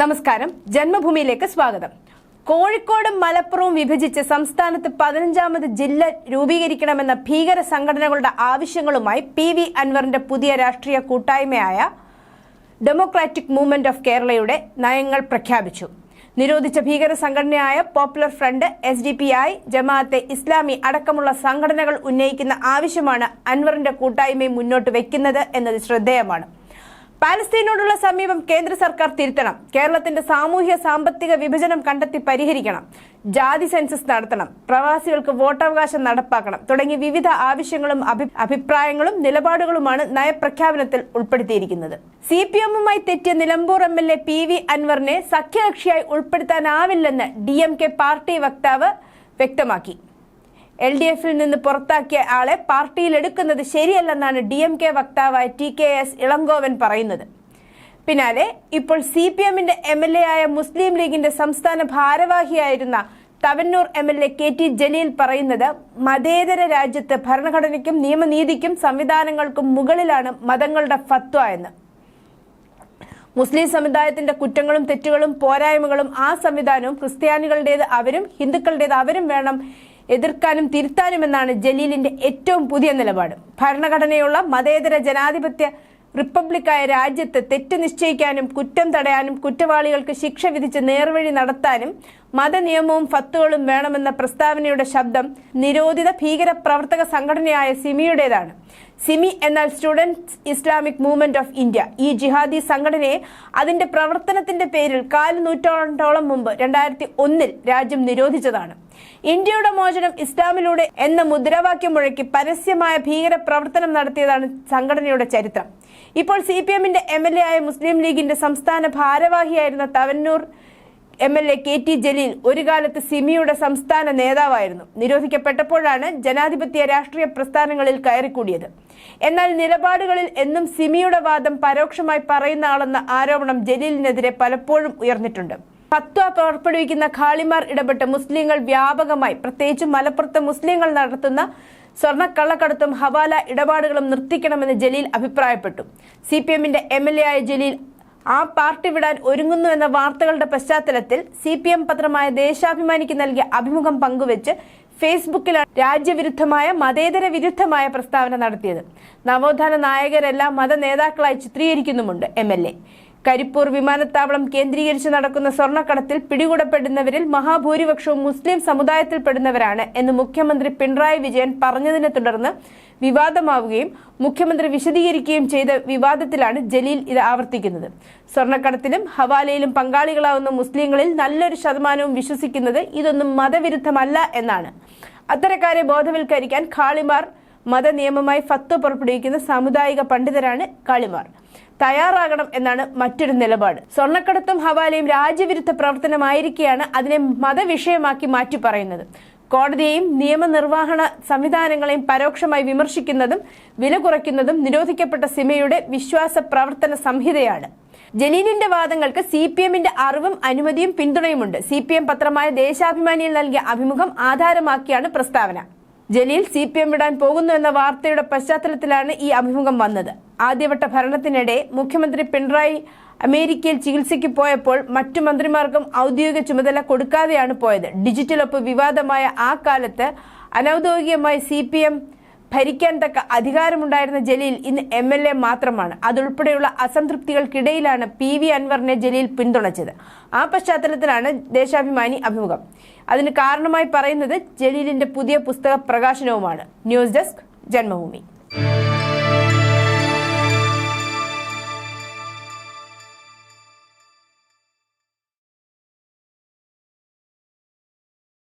നമസ്കാരം. ജന്മഭൂമിയിലേക്ക് സ്വാഗതം. കോഴിക്കോടും മലപ്പുറവും വിഭജിച്ച് സംസ്ഥാനത്ത് പതിനഞ്ചാമത് ജില്ല രൂപീകരിക്കണമെന്ന ഭീകര സംഘടനകളുടെ ആവശ്യങ്ങളുമായി പി വി അൻവറിന്റെ പുതിയ രാഷ്ട്രീയ കൂട്ടായ്മയായ ഡെമോക്രാറ്റിക് മൂവ്മെന്റ് ഓഫ് കേരളയുടെ നയങ്ങൾ പ്രഖ്യാപിച്ചു. നിരോധിച്ച ഭീകര സംഘടനയായ popular front S D P I Jamaat-e Islami അടക്കമുള്ള സംഘടനകൾ ഉന്നയിക്കുന്ന ആവശ്യമാണ് അൻവറിന്റെ കൂട്ടായ്മയെ മുന്നോട്ട് വയ്ക്കുന്നത് എന്നത് ശ്രദ്ധേയമാണ്. പാലസ്തീനോടുള്ള സമീപം കേന്ദ്ര സർക്കാർ തിരുത്തണം. കേരളത്തിന്റെ സാമൂഹ്യ സാമ്പത്തിക വിഭജനം കണ്ടെത്തി പരിഹരിക്കണം. ജാതി സെൻസസ് നടത്തണം. പ്രവാസികൾക്ക് വോട്ടവകാശം നടപ്പാക്കണം. തുടങ്ങി വിവിധ ആവശ്യങ്ങളും അഭി- അഭിപ്രായങ്ങളും നിലപാടുകളുമാണ് നയപ്രഖ്യാപനത്തിൽ ഉൾപ്പെടുത്തിയിരിക്കുന്നത്. സി പി എമ്മുമായി തെറ്റിയ Nilambur M L A P V അൻവറിനെ സഖ്യകക്ഷിയായി ഉൾപ്പെടുത്താനാവില്ലെന്ന് ഡി എം കെ പാർട്ടി വക്താവ് വ്യക്തമാക്കി. എൽ ഡി എഫിൽ നിന്ന് പുറത്താക്കിയ ആളെ പാർട്ടിയിൽ എടുക്കുന്നത് ശരിയല്ലെന്നാണ് ഡി എം കെ വക്താവായ ടി കെ എസ് ഇളങ്കോവൻ പറയുന്നത്. പിന്നാലെ ഇപ്പോൾ സി പി എമ്മിന്റെ എം എൽ എ ആയ മുസ്ലിം ലീഗിന്റെ സംസ്ഥാന ഭാരവാഹിയായിരുന്ന Thavanur M L A K T Jaleel പറയുന്നത് മതേതര രാജ്യത്ത് ഭരണഘടനയ്ക്കും നിയമനീതിക്കും സംവിധാനങ്ങൾക്കും മുകളിലാണ് മതങ്ങളുടെ ഫത്വ എന്ന്. മുസ്ലിം സമുദായത്തിന്റെ കുറ്റങ്ങളും തെറ്റുകളും പോരായ്മകളും ആ സംവിധാനവും ക്രിസ്ത്യാനികളുടേത് അവരും ഹിന്ദുക്കളുടേത് അവരും വേണം എതിർക്കാനും തിരുത്താനുമെന്നാണ് ജലീലിന്റെ ഏറ്റവും പുതിയ നിലപാട്. ഭരണഘടനയുള്ള മതേതര ജനാധിപത്യ റിപ്പബ്ലിക്കായ രാജ്യത്ത് തെറ്റ് നിശ്ചയിക്കാനും കുറ്റം തടയാനും കുറ്റവാളികൾക്ക് ശിക്ഷ വിധിച്ച് നേർവഴി നടത്താനും മതനിയമവും ഫത്തുകളും വേണമെന്ന പ്രസ്താവനയുടെ ശബ്ദം നിരോധിത ഭീകര പ്രവർത്തക സംഘടനയായ സിമിയുടേതാണ്. സിമി എന്നാൽ students Islamic movement of India. ഈ ജിഹാദി സംഘടനയെ അതിന്റെ പ്രവർത്തനത്തിന്റെ പേരിൽ കാൽ നൂറ്റാണ്ടോളം മുമ്പ് രണ്ടായിരത്തി ഒന്നിൽ രാജ്യം നിരോധിച്ചതാണ്. ഇന്ത്യയുടെ മോചനം ഇസ്ലാമിലൂടെ എന്ന മുദ്രാവാക്യം മുഴക്കി പരസ്യമായ ഭീകര പ്രവർത്തനം നടത്തിയതാണ് സംഘടനയുടെ ചരിത്രം. ഇപ്പോൾ സി പി എമ്മിന്റെ എം എൽ എ ആയ മുസ്ലിം ലീഗിന്റെ സംസ്ഥാന ഭാരവാഹിയായിരുന്ന Thavanur M L A K T Jaleel ഒരു കാലത്ത് സിമിയുടെ സംസ്ഥാന നേതാവായിരുന്നു. നിരോധിക്കപ്പെട്ടപ്പോഴാണ് ജനാധിപത്യ രാഷ്ട്രീയ പ്രസ്ഥാനങ്ങളിൽ കയറിക്കൂടിയത്. എന്നാൽ നിലപാടുകളിൽ എന്നും സിമിയുടെ വാദം പരോക്ഷമായി പറയുന്ന ആളെന്ന ആരോപണം ജലീലിനെതിരെ പലപ്പോഴും ഉയർന്നിട്ടുണ്ട്. ഫത്വ പുറപ്പെടുവിക്കുന്ന ഖാളിമാർ ഇടപെട്ട് മുസ്ലിങ്ങൾ വ്യാപകമായി. പ്രത്യേകിച്ച് മലപ്പുറത്ത് മുസ്ലിങ്ങൾ നടത്തുന്ന സ്വർണക്കള്ളക്കടത്തും ഹവാല ഇടപാടുകളും നിർത്തിക്കണമെന്ന് ജലീൽ അഭിപ്രായപ്പെട്ടു. സി പി എമ്മിന്റെ എം എൽ എ ആയ ജലീൽ ആ പാർട്ടി വിടാൻ ഒരുങ്ങുന്നുവെന്ന വാർത്തകളുടെ പശ്ചാത്തലത്തിൽ സി പി എം പത്രമായ ദേശാഭിമാനിക്ക് നൽകിയ അഭിമുഖം പങ്കുവച്ച് ഫേസ്ബുക്കിലാണ് രാജ്യവിരുദ്ധമായ മതേതര വിരുദ്ധമായ പ്രസ്താവന നടത്തിയത്. നവോത്ഥാന നായകരെല്ലാം മത നേതാക്കളായി ചിത്രീകരിക്കുന്നുമുണ്ട് എം. കരിപ്പൂർ വിമാനത്താവളം കേന്ദ്രീകരിച്ച് നടക്കുന്ന സ്വർണക്കടത്തിൽ പിടികൂടപ്പെടുന്നവരിൽ മഹാഭൂരിപക്ഷവും മുസ്ലിം സമുദായത്തിൽപ്പെടുന്നവരാണ് എന്ന് മുഖ്യമന്ത്രി പിണറായി വിജയൻ പറഞ്ഞതിനെ തുടർന്ന് വിവാദമാവുകയും മുഖ്യമന്ത്രി വിശദീകരിക്കുകയും ചെയ്ത വിവാദത്തിലാണ് ജലീൽ ഇത് ആവർത്തിക്കുന്നത്. സ്വർണക്കടത്തിലും ഹവാലയിലും പങ്കാളികളാവുന്ന മുസ്ലിങ്ങളിൽ നല്ലൊരു ശതമാനവും വിശ്വസിക്കുന്നത് ഇതൊന്നും മതവിരുദ്ധമല്ല എന്നാണ്. അത്തരക്കാരെ ബോധവൽക്കരിക്കാൻ ഖാളിമാർ മതനിയമമായി ഫത്വ പുറപ്പെടുവിക്കുന്ന സാമുദായിക പണ്ഡിതരാണ് കാളിമാർ. തയ്യാറാകണം എന്നാണ് മറ്റൊരു നിലപാട്. സ്വർണക്കടത്തും ഹവാലയും രാജ്യവിരുദ്ധ പ്രവർത്തനമായിരിക്കെയാണ് അതിനെ മതവിഷയമാക്കി മാറ്റി പറയുന്നത് കോടതിയെയും നിയമനിർവഹണ സംവിധാനങ്ങളെയും പരോക്ഷമായി വിമർശിക്കുന്നതും വില കുറയ്ക്കുന്നതും നിരോധിക്കപ്പെട്ട സിമയുടെ വിശ്വാസ പ്രവർത്തന സംഹിതയാണ്. ജലീലിന്റെ വാദങ്ങൾക്ക് സി പി എമ്മിന്റെ അറിവും അനുമതിയും പിന്തുണയുമുണ്ട്. സി പി എം പത്രമായ ദേശാഭിമാനിയിൽ നൽകിയ അഭിമുഖം ആധാരമാക്കിയാണ് പ്രസ്താവന. ജലീൽ സി പി എം വിടാൻ പോകുന്നു എന്ന വാർത്തയുടെ പശ്ചാത്തലത്തിലാണ് ഈ അഭിമുഖം വന്നത്. ആദ്യവട്ട ഭരണത്തിനിടെ മുഖ്യമന്ത്രി പിണറായി അമേരിക്കയിൽ ചികിത്സയ്ക്ക് പോയപ്പോൾ മറ്റു മന്ത്രിമാർക്കും ഔദ്യോഗിക ചുമതല കൊടുക്കാതെയാണ് പോയത്. ഡിജിറ്റൽ ഒപ്പ് വിവാദമായ ആ കാലത്ത് അനൌദ്യോഗികമായി സി ഭരിക്കാൻ തക്ക അധികാരമുണ്ടായിരുന്ന ജലീൽ ഇന്ന് എം എൽ എ മാത്രമാണ്. അതുൾപ്പെടെയുള്ള അസംതൃപ്തികൾക്കിടയിലാണ് പി വി അൻവറിനെ ജലീൽ പിന്തുണച്ചത്. ആ പശ്ചാത്തലത്തിലാണ് ദേശാഭിമാനി അഭിമുഖം. അതിന് കാരണമായി പറയുന്നത് ജലീലിന്റെ പുതിയ പുസ്തക പ്രകാശനവുമാണ്. News desk Janmabhumi.